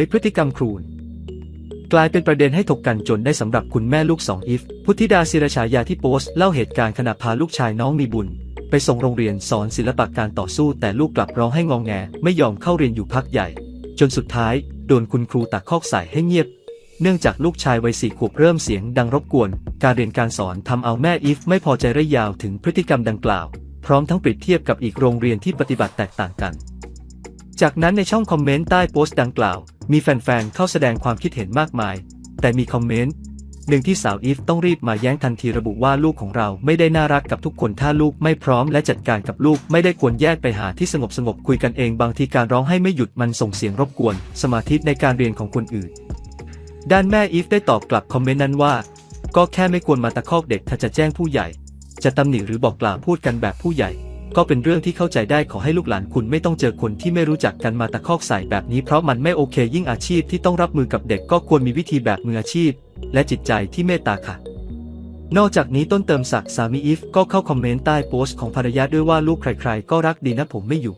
ยพฤติกรรมครูนกลายเป็นประเด็นให้ถกกันจนได้สำหรับคุณแม่ลูกสองอิฟ พุทธิดาศิรฉายาที่โพสต์เล่าเหตุการณ์ขณะพาลูกชายน้องมีบุญ ไปส่งโรงเรียนสอนศิลปะการต่อสู้ แต่ลูกกลับร้องให้งองแง ไม่ยอมเข้าเรียนอยู่พักใหญ่ จนสุดท้ายโดนคุณครูตักคอกใส่ให้เงียบ เนื่องจากลูกชายวัยสี่ขวบเริ่มเสียงดังรบกวน การเรียนการสอนทำเอาแม่อีฟไม่พอใจระยาวถึงพฤติกรรมดังกล่าว พร้อมทั้งเปรียบเทียบกับอีกโรงเรียนที่ปฏิบัติแตกต่างกัน จากนั้นในช่องคอมเมนต์ใต้โพสต์ดังกล่าว มีแฟนๆ เข้าแสดงความคิดเห็นมากมาย แต่มีคอมเมนต์หนึ่งที่สาวอีฟต้องรีบมาแย้งทันทีระบุว่าลูกของเราไม่ได้น่ารักกับทุกคนถ้าลูกไม่พร้อมและจัดการกับลูกไม่ได้ควรแยกไปหาที่สงบสงบๆคุยกันเองบางทีการร้องให้ไม่หยุดมันส่งเสียงรบกวน สมาธิในการเรียนของคนอื่น ด้านแม่อีฟได้ตอบกลับคอมเมนต์นั้นว่า ก็แค่ไม่ควรมาตะคอกเด็กถ้าจะแจ้งผู้ใหญ่ จะตำหนิหรือบอกกล่าวพูดกันแบบผู้ใหญ่ ก็เป็นเรื่องที่เข้าใจได้ขอให้ลูกหลานคุณไม่ต้องเจอคนที่ไม่รู้จักกันมาตะคอกใส่แบบนี้เพราะมันไม่โอเคยิ่งอาชีพที่ต้องรับมือกับเด็กก็ควรมีวิธีแบบมืออาชีพ และจิตใจที่เมตตาค่ะ นอกจากนี้ต้นเติมศักดิ์สามีอีฟก็เข้าคอมเมนต์ใต้โพสต์ของภรรยาด้วยว่าลูกใครๆ ก็รักดีนะผมไม่อยู่